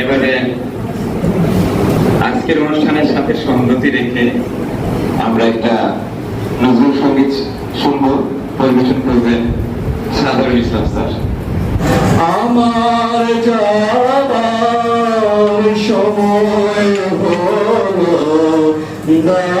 এবারে আজকের অনুষ্ঠানের সাথে সংগতি রেখে আমরা একটা নজরুল সংগীত শুনব, পরিবেশন করবেন সাধারণ ইসলাম স্যার। আমার যাবার সময় হলো বিদায়।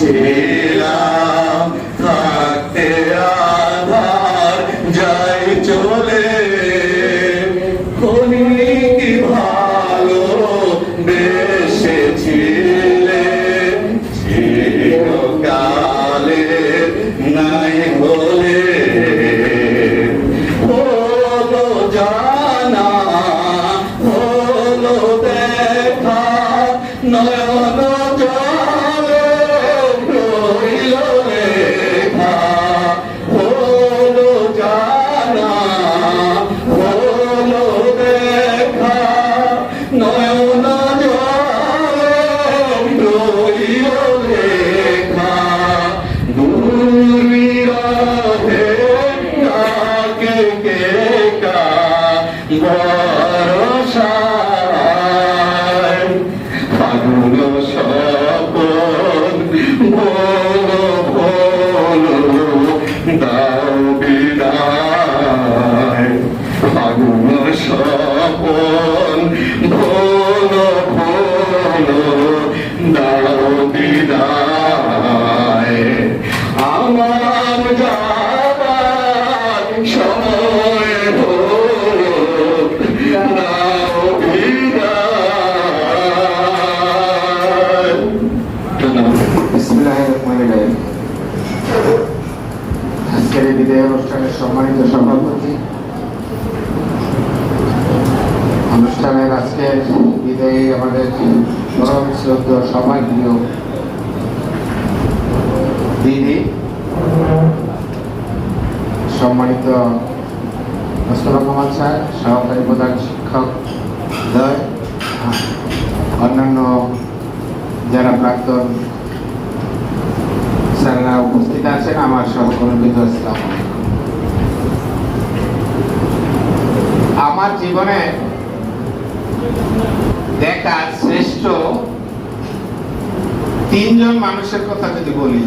Sí. বিদায় ফাগুন সম্মানিত সভাপতি। অনুষ্ঠানের আজকের বিদায়ী আমাদের পরম শ্রদ্ধ সবাই প্রিয় দিদি। সম্মানিত মোস্তফা স্যার, সহকারী প্রধান শিক্ষক দয় অন্যান্য যারা প্রাক্তন স্যাররা উপস্থিত আছেন, আমার সহকর্মীবৃন্দ আসসালামু আমার জীবনে দেখা শ্রেষ্ঠ তিনজন মানুষের কথা যদি বলি,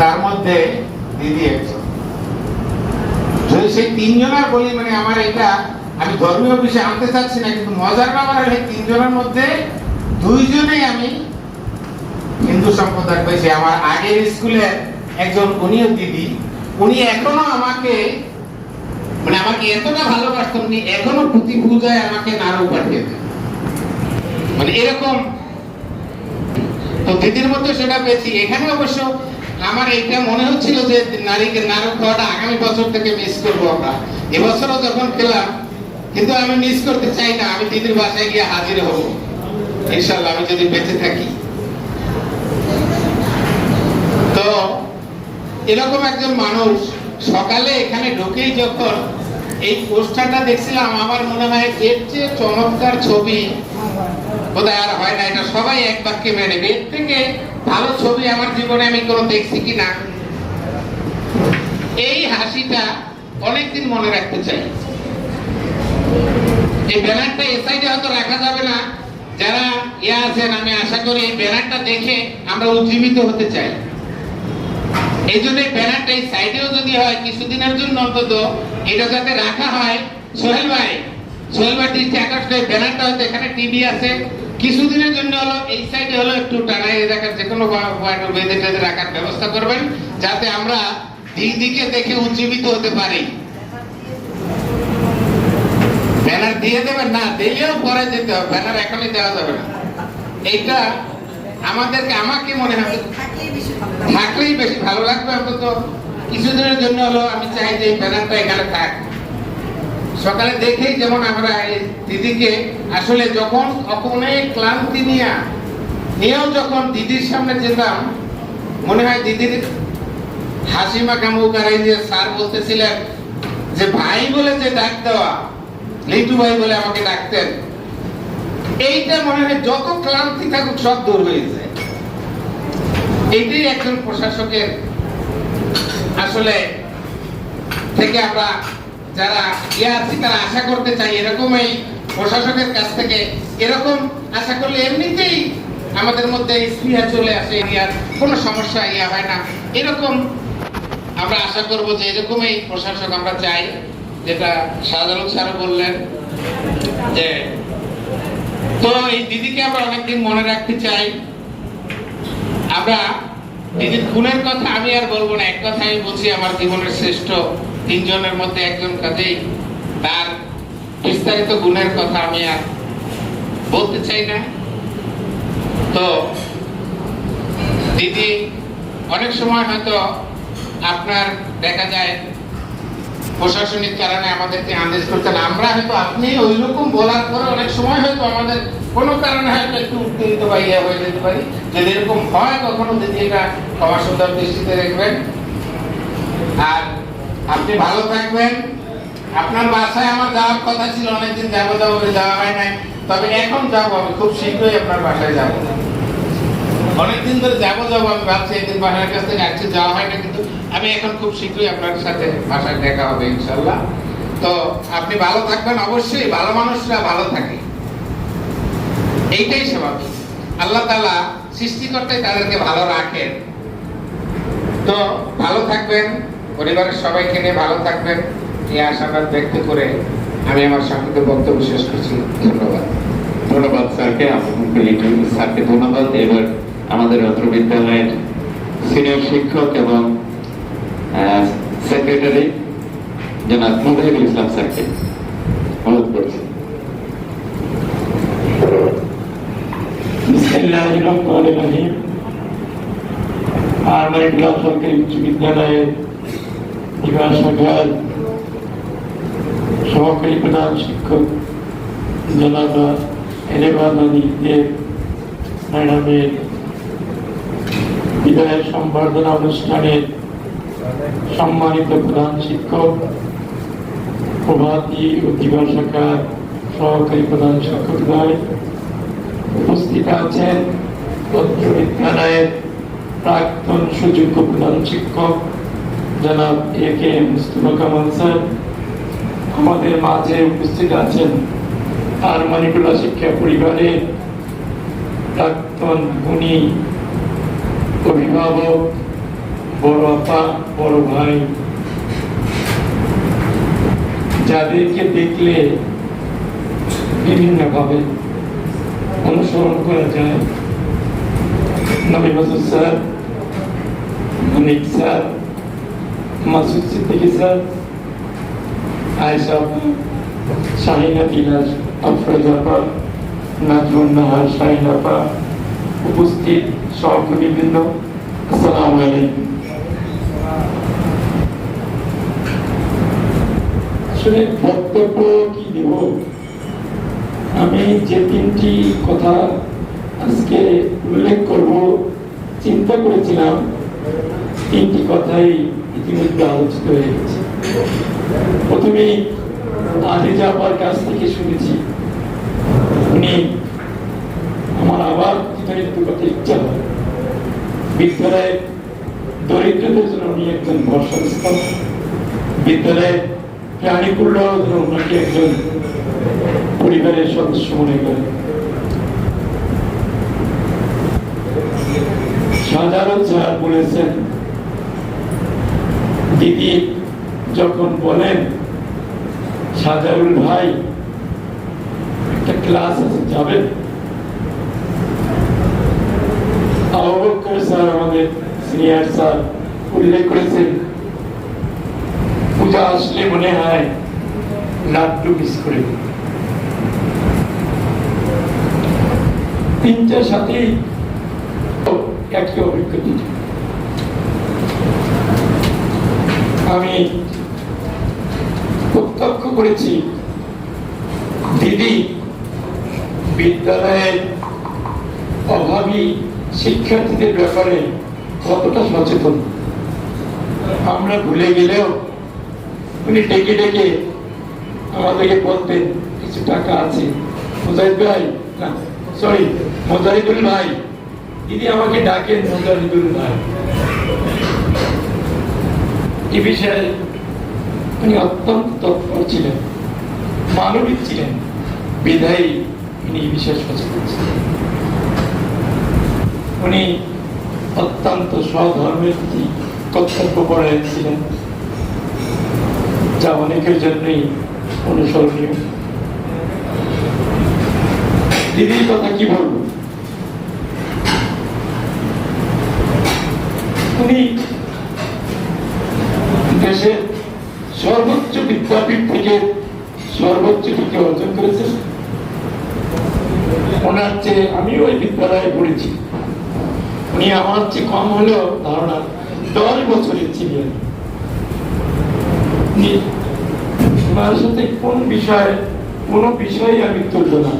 তার মধ্যে দিদি একজন। যদি সেই তিনজনের বলি মানে আমার এটা, আমি ধর্মীয় বিষয়ে আনতে চাচ্ছি না, কিন্তু মজার ব্যাপার হলে তিনজনের মধ্যে দুইজনেই আমি হিন্দু সম্প্রদায় পেয়েছি আমার আগের স্কুলের একজন, উনিও দিদি। উনি এখনও আমাকে মানে আমাকে এতটা ভালোবাসতেন উনি এখনও প্রতি পূজায় আমাকে নাড়ু পাঠিয়ে দেন। মানে এরকম। তো দিদির মধ্যে সেটা পেয়েছি। এখানে অবশ্য আমার এইটা মনে হচ্ছিল যে নারীকে নারক খাওয়াটা আগামী বছর থেকে মিস করব আমরা। এবছরও যখন খেলাম, কিন্তু আমি মিস করতে চাই না। আমি দিদির বাসায় গিয়ে হাজির হব। ইনশাল্লাহ আমি যদি বেঁচে থাকি। তো এরকম একজন মানুষ সকালে এখানে ঢুকেই যখন এই পোস্টারটা দেখছিলাম, আমার মনে হয় এর চেয়ে চমৎকার ছবি বোধহয় আর হয় না, এটা সবাই এক বাক্যে মেনে এর থেকে ভালো ছবি আমার জীবনে আমি কোনো দেখছি কি না? এই হাসিটা অনেকদিন মনে রাখতে চাই। এই ব্যানারটা এ সাইডে হয়তো রাখা যাবে না। যারা ইয়ে আছেন, আমি আশা করি এই ব্যানারটা দেখে আমরা উজ্জীবিত হতে চাই। এই জন্য ব্যানারটা এই সাইডেও যদি হয়, কিছুদিনের জন্য অন্তত এটা যাতে রাখা হয়। সোহেল ভাই সোহেল ভাই দৃষ্টি আকর্ষণ ব্যানারটা হয়তো এখানে টিভি আছে। কিছুদিনের জন্য হলো, এই সাইডে হলো একটু টানাই রাখার যে কোনো বেঁধে রাখার ব্যবস্থা করবেন, যাতে আমরা দিক দিকে দেখে উজ্জীবিত হতে পারি। ব্যানার দিয়ে দেবেন? না, দিলেও পরে যেতে হবে। ব্যানার এখনই দেওয়া যাবে না। এইটা আমাদেরকে আমাকে মনে হয় থাকলেই বেশি ভালো লাগবে অন্তত কিছুদিনের জন্য হলো আমি চাই যে ব্যানারটা এখানে থাক। সকালে দেখেই যেমন আমরা এই দিদিকে আসলে যখন অনেক ক্লান্তি নিয়ে, নিয়েও যখন দিদির সামনে যেতাম, মনে হয় দিদির হাসি মাখা মুখ আর এই যে স্যার বলতেছিলেন যে ভাই বলে যে ডাক দেওয়া, লিটু ভাই বলে আমাকে ডাকতেন, এইটা মনে হয় যত ক্লান্তি থাকুক সব দূর হয়ে যায়। এটাই একজন প্রশাসকের আসলে থেকে আমরা যারা ইয়ে আছি, তারা আশা করতে চাই এরকম এই প্রশাসকের কাছ থেকে। এরকম আশা করলে এমনিতেই আমাদের মধ্যে স্পৃহা চলে আসে আর কোনো সমস্যা ইয়া হয় না। এরকম আমরা আশা করব যে এরকম এই প্রশাসক আমরা চাই, যেটা শাহজালাল স্যারও বললেন যে, তো এই দিদিকে আমরা অনেকদিন মনে রাখতে চাই। আমরা দিদির খুনের কথা আমি আর বলব না, এক কথা আমি বলছি আমার জীবনের শ্রেষ্ঠ তিনজনের মধ্যে একজন কাজেই তার বিস্তারিত গুণের কথা আমি আর বলতে চাই না। তো দিদি, অনেক সময় হয়তো আপনার দেখা যায় প্রশাসনিক কারণে আমাদেরকে আদেশ করতেন আমরা হয়তো আপনি ওই রকম বলার পরে অনেক সময় হয়তো আমাদের কোনো কারণে হয়তো একটু উত্তেজিত বা ইয়ে হয়ে যেতে পারি। যদি এরকম হয় কখনো যদি এটা ক্ষমা সুন্দর দৃষ্টিতে রাখবেন আর আপনি ভালো থাকবেন। আপনার বাসায় আমার যাওয়ার কথা ছিল, অনেকদিন যাব যাব, যাওয়া হয় নাই। তবে এখন যাব আমি, খুব শীঘ্রই আপনার বাসায় যাব। অনেকদিন ধরে যাব যাব, আমি ভাবছি একদিন বাসার কাছ থেকে আসছে, যাওয়া হয় না, কিন্তু আমি এখন খুব শীঘ্রই আপনার সাথে বাসায় দেখা হবে ইনশাল্লাহ তো আপনি ভালো থাকবেন, অবশ্যই ভালো মানুষরা ভালো থাকে। এইটাই স্বাভাবিক। আল্লাহ তালা সৃষ্টিকর্তাই তাদেরকে ভালো রাখেন। তো ভালো থাকবেন, পরিবারের সবাইকে নিয়ে ভালো থাকবেন, এই আশাবাদ ব্যক্ত করে আমি আমার সংক্ষিপ্ত বক্তব্য শেষ করছি। ধন্যবাদ। ধন্যবাদ, স্যারকে। স্যারকে ধন্যবাদ। এবার আমাদের অত্র বিদ্যালয়ের সিনিয়র শিক্ষক এবং সেক্রেটারি জনাব মুজাহিদুল ইসলাম স্যারকে অনুরোধ করছি। শাখার সহকারী প্রধান শিক্ষক, জনাবা এলেবাদের ম্যাডামের বিদায় সম্বর্ধনা অনুষ্ঠানের সম্মানিত প্রধান শিক্ষক, প্রভাতী দিবা শাখার সহকারী প্রধান শিক্ষকদ্বয় উপস্থিত আছেন। তথ্য বিদ্যালয়ের প্রাক্তন সুযোগ্য প্রধান শিক্ষক জনাব A K Mustafa Kamal sir. আমাদের মাঝে উপস্থিত আছেন আর মানিকুলা শিক্ষা পরিবারের প্রাক্তন গুণী অভিভাবক বড় আপা, বড় ভাই। যাদেরকে দেখলে বিভিন্নভাবে অনুসরণ করা যায়। Nabi Masud sir Manik sir, Masud Siddiqui sir Ayesha Shahina Bilas, Afroz আপা, নাজমুন নাহার, শাহিন আপা উপস্থিত আসসালামু আলাইকুম। আসলে বক্তব্য কি দেব? আমি যে তিনটি কথা আজকে উল্লেখ করব, চিন্তা করেছিলাম, তিনটি কথাই ইতিমধ্যে আলোচিত হয়ে গেছে। প্রথমেই আদিজা আপার কাছ থেকে শুনেছি। উনি আমার আবার করতে ইচ্ছা বিদ্যালয়ে দরিদ্রদের জন্য উনি একজন বিদ্যালয়ে ওনাকে একজন পরিবারের সদস্য মনে করে। সাধারণ স্যার বলেছেন, দিদি যখন বলেন, সাজারুল ভাই, একটা ক্লাস আছে যাবেন? আমাদের সিনিয়র স্যার উল্লেখ করেছেন পূজা আসলে মনে হয় লাড্ডু মিস করে তিনটার অভিজ্ঞতা আমি প্রত্যক্ষ করেছি দিদি বিদ্যালয়ের অভাবী শিক্ষার্থীদের ব্যাপারে কতটা সচেতন? আমরা ভুলে গেলেও উনি ডেকে ডেকে আমাদেরকে বলতেন, কিছু টাকা আছে। মোজাহিদ ভাই, না সরি মোজাহিদুল ভাই দিদি আমাকে ডাকেন, মোজাহিদুল ভাই। এই বিষয়ে উনি অত্যন্ত তৎপর ছিলেন, মানবিক ছিলেন, বিধায়ী উনি এই বিষয়ে সচেতন ছিলেন। উনি অত্যন্ত স্বধর্মের প্রতি কর্তব্য পরায়ণ ছিলেন যা অনেকের জন্যই অনুসরণীয়। দিদির কথা কি বলব? উনি দেশের সর্বোচ্চ বিদ্যাপীঠ থেকে সর্বোচ্চ ডিগ্রি অর্জন করেছেন। ওনার চেয়ে আমি ওই বিদ্যালয়ে পড়েছি। উনি আমার চেয়ে কম হলেও ধারণা দশ বছরের ছিলেন সাথে কোন বিষয়ে কোন বিষয়ে আমি তুলব না।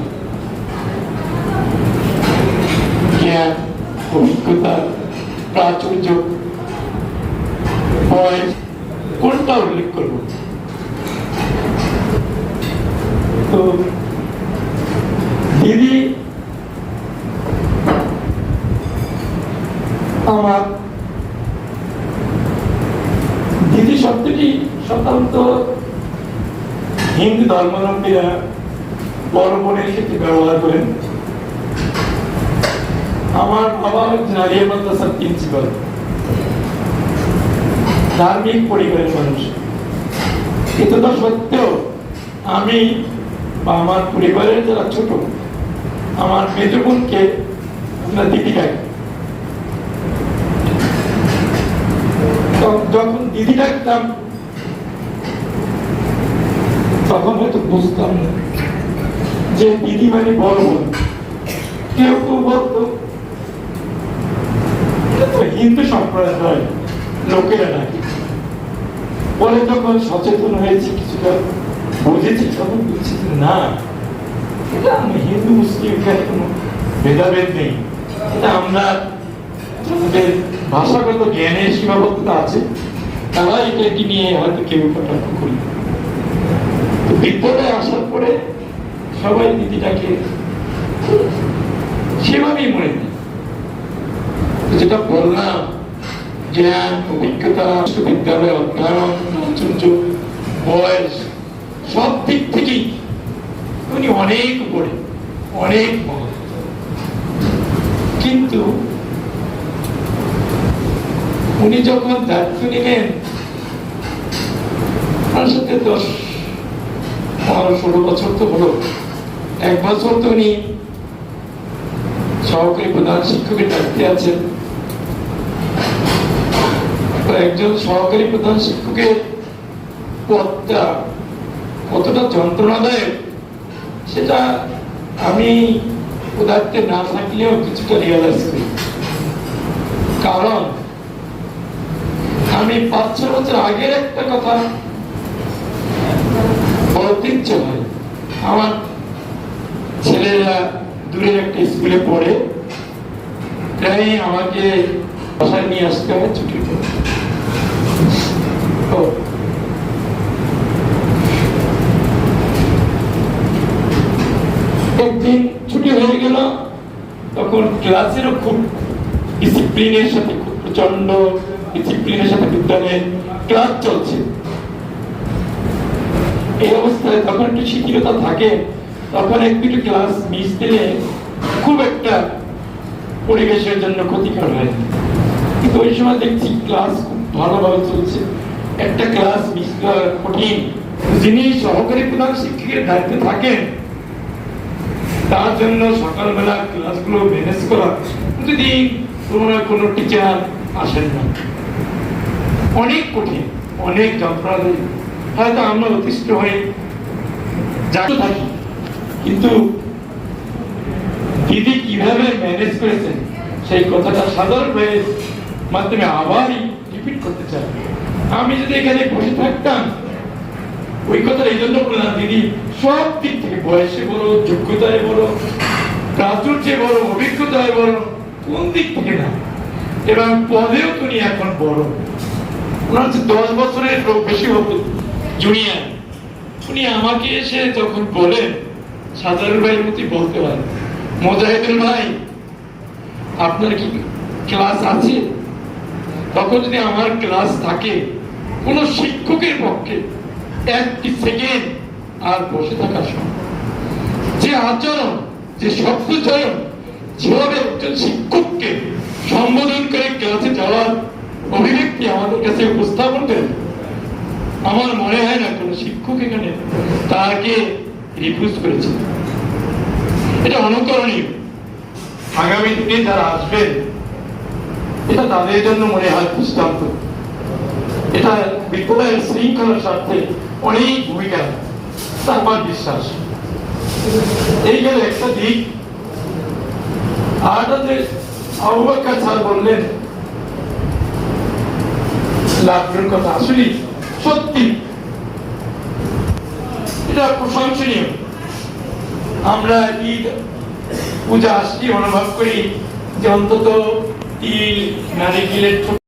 অভিজ্ঞতা, প্রাচুর্য আমার বাবা নারিয়া মাদ্রাসার প্রিন্সিপাল ধার্মিক পরিবারের মানুষ। কিন্তু তা সত্ত্বেও আমি বা আমার পরিবারের যারা ছোট, আমার মেজ বোনকে আমরা দিদি ডাকি। যখন দিদি ডাকতাম, তখন হয়তো বুঝতাম না। যে দিদি মানে বড়। কেউ কেউ বলতো হিন্দু সম্প্রদায় লোকেরা নাকি পরে যখন সচেতন হয়েছি কিছুটা, বুঝেছি, তখন বুঝছি না, এটা আমি হিন্দু, মুসলিম, এখানে কোনো ভেদাভেদ নেই। এটা আমরা আমাদের ভাষাগত জ্ঞানের সীমাবদ্ধতা আছে তারা এটাকে নিয়ে হয়তো কেউ কটাক্ষ করি। বিদ্যালয়ে আসার পরে সবাই দিদিটাকে সেভাবেই মনে যেটা বললাম জ্ঞান অভিজ্ঞতা বিশ্ববিদ্যালয়ে অধ্যয়ন বয়স, সব দিক থেকেই উনি অনেক উপরে, অনেক কিন্তু উনি যখন দায়িত্ব নিলেন, তার সাথে দশ পনেরো ষোলো বছর তো হলো। এক বছর তো উনি সহকারী প্রধান শিক্ষকের দায়িত্বে আছেন। একজন সহকারী প্রধান শিক্ষকের পদটা কতটা যন্ত্রণাদায়ক, সেটা আমি ক্ষুধার্তে না থাকলেও কিছুটা রিয়ালাইজ করি। কারণ আমি পাঁচ ছ বছর আগের একটা কথা বলতে ইচ্ছে হয়। আমার ছেলেরা দূরের একটা স্কুলে পড়ে প্রায় আমাকে বাসায় নিয়ে আসতে হয় ছুটি একদিন ছুটি হয়ে গেল, তখন ক্লাসেরও খুব ডিসিপ্লিনের সাথে, খুব প্রচণ্ড ডিসিপ্লিনের সাথে বিজ্ঞানের ক্লাস চলছে। এই অবস্থায় তখন একটু শিথিলতা থাকে তখন এক দুটো ক্লাস মিস দিলে খুব একটা পরিবেশের জন্য ক্ষতিকর হয়। কিন্তু ওই সময় দেখছি ক্লাস খুব ভালোভাবে চলছে। একটা ক্লাস মিস করা কঠিন। যিনি সহকারী প্রধান শিক্ষকের দায়িত্বে থাকেন, তার জন্য সকালবেলা ক্লাসগুলো ম্যানেজ করা যদি কোনো না কোনো টিচার আসেন না। অনেক কঠিন, অনেক যন্ত্রণা হয়তো আমরা অতিষ্ঠ হয়ে যাতে থাকি কিন্তু দিদি কীভাবে ম্যানেজ করেছেন, সেই কথাটা সাধারণ হয়ে মাধ্যমে আবারই রিপিট করতে চাই। আমি যদি এখানে বসে থাকতাম, ওই কথা এই জন্য বললাম দিদি সব দিক থেকে বয়সে বলো যোগ্যতায় বলো প্রাচুর্যে বলো অভিজ্ঞতায় বলো কোন দিক থেকে না। এবং পদেও তুমি এখন বড়। ওনার হচ্ছে দশ বছরের বেশি হতো জুনিয়র উনি আমাকে এসে যখন বলেন সাজারুল ভাইয়ের মতো বলতে পারেন মোজাহিদুল ভাই, আপনার কি ক্লাস আছে? তখন যদি আমার ক্লাস থাকে, কোন শিক্ষকের পক্ষে একটি সেকেন্ড আর বসে থাকা সম্ভব। যে আচরণ, যে শব্দ চয়ন, যেভাবে একজন শিক্ষককে সম্বোধন করে ক্লাসে যাওয়ার অভিব্যক্তি আমাদের কাছে উপস্থাপন করেন আমার মনে হয় না কোনো শিক্ষক এখানে তাকে রিফিউজ করেছে। এটা অনুকরণীয়। আগামী দিনে যারা আসবেন এটা তাদের জন্য মনে হয় দৃষ্টান্ত এটা বিদ্যালয়ের শৃঙ্খলার স্বার্থে অনেক ভূমিকা রাখে। তা আমার বিশ্বাস। এই গেল একটা দিক। আর যে স্যার বললেন, লাভের কথা। আসলে সত্যি এটা প্রশংসনীয় আমরা ঈদ পূজা আসছি অনুভব করি যে অন্তত ঈদ নারী ছোট